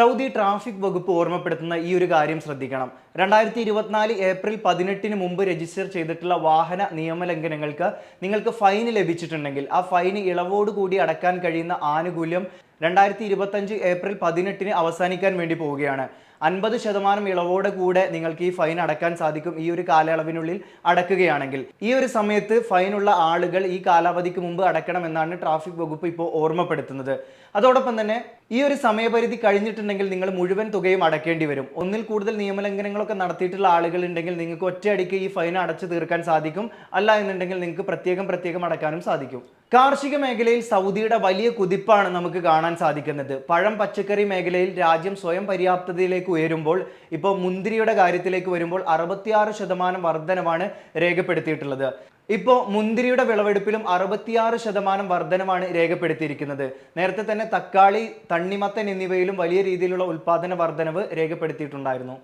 Saudi traffic വകുപ്പ് ഓർമ്മപ്പെടുത്തുന്ന ഈ ഒരു കാര്യം ശ്രദ്ധിക്കണം. രണ്ടായിരത്തി ഇരുപത്തിനാല് ഏപ്രിൽ പതിനെട്ടിന് മുമ്പ് രജിസ്റ്റർ ചെയ്തിട്ടുള്ള വാഹന നിയമലംഘനങ്ങൾക്ക് നിങ്ങൾക്ക് ഫൈൻ ലഭിച്ചിട്ടുണ്ടെങ്കിൽ ആ ഫൈന് ഇളവോടുകൂടി അടക്കാൻ കഴിയുന്ന ആനുകൂല്യം രണ്ടായിരത്തി ഇരുപത്തഞ്ച് ഏപ്രിൽ പതിനെട്ടിന് അവസാനിക്കാൻ വേണ്ടി പോവുകയാണ്. അൻപത് ശതമാനം ഇളവോടെ കൂടെ നിങ്ങൾക്ക് ഈ ഫൈൻ അടക്കാൻ സാധിക്കും ഈ ഒരു കാലയളവിനുള്ളിൽ അടക്കുകയാണെങ്കിൽ. ഈ ഒരു സമയത്ത് ഫൈനുള്ള ആളുകൾ ഈ കാലാവധിക്ക് മുമ്പ് അടക്കണമെന്നാണ് ട്രാഫിക് വകുപ്പ് ഇപ്പോൾ ഓർമ്മപ്പെടുത്തുന്നത്. അതോടൊപ്പം തന്നെ ഈ ഒരു സമയപരിധി കഴിഞ്ഞിട്ടുണ്ടെങ്കിൽ നിങ്ങൾ മുഴുവൻ തുകയും അടക്കേണ്ടി വരും. ഒന്നിൽ കൂടുതൽ നിയമലംഘനങ്ങളൊക്കെ നടത്തിയിട്ടുള്ള ആളുകൾ ഉണ്ടെങ്കിൽ നിങ്ങൾക്ക് ഒറ്റയടിക്ക് ഈ ഫൈൻ അടച്ചു തീർക്കാൻ സാധിക്കും. അല്ല എന്നുണ്ടെങ്കിൽ നിങ്ങൾക്ക് പ്രത്യേകം പ്രത്യേകം അടക്കാനും സാധിക്കും. കാർഷിക മേഖലയിൽ സൗദിയുടെ വലിയ കുതിപ്പാണ് നമുക്ക് കാണാൻ സാധിക്കുന്നത്. പഴം പച്ചക്കറി മേഖലയിൽ രാജ്യം സ്വയം പര്യാപ്തതയിലേക്ക് ഉയരുമ്പോൾ ഇപ്പോൾ മുന്തിരിയുടെ കാര്യത്തിലേക്ക് വരുമ്പോൾ അറുപത്തിയാറ് ശതമാനം വർധനമാണ് രേഖപ്പെടുത്തിയിട്ടുള്ളത്. ഇപ്പോൾ മുന്തിരിയുടെ വിളവെടുപ്പിലും അറുപത്തിയാറ് ശതമാനം വർധനമാണ് രേഖപ്പെടുത്തിയിരിക്കുന്നത്. നേരത്തെ തന്നെ തക്കാളി തണ്ണിമത്തൻ എന്നിവയിലും വലിയ രീതിയിലുള്ള ഉൽപാദന വർധനവ് രേഖപ്പെടുത്തിയിട്ടുണ്ടായിരുന്നു.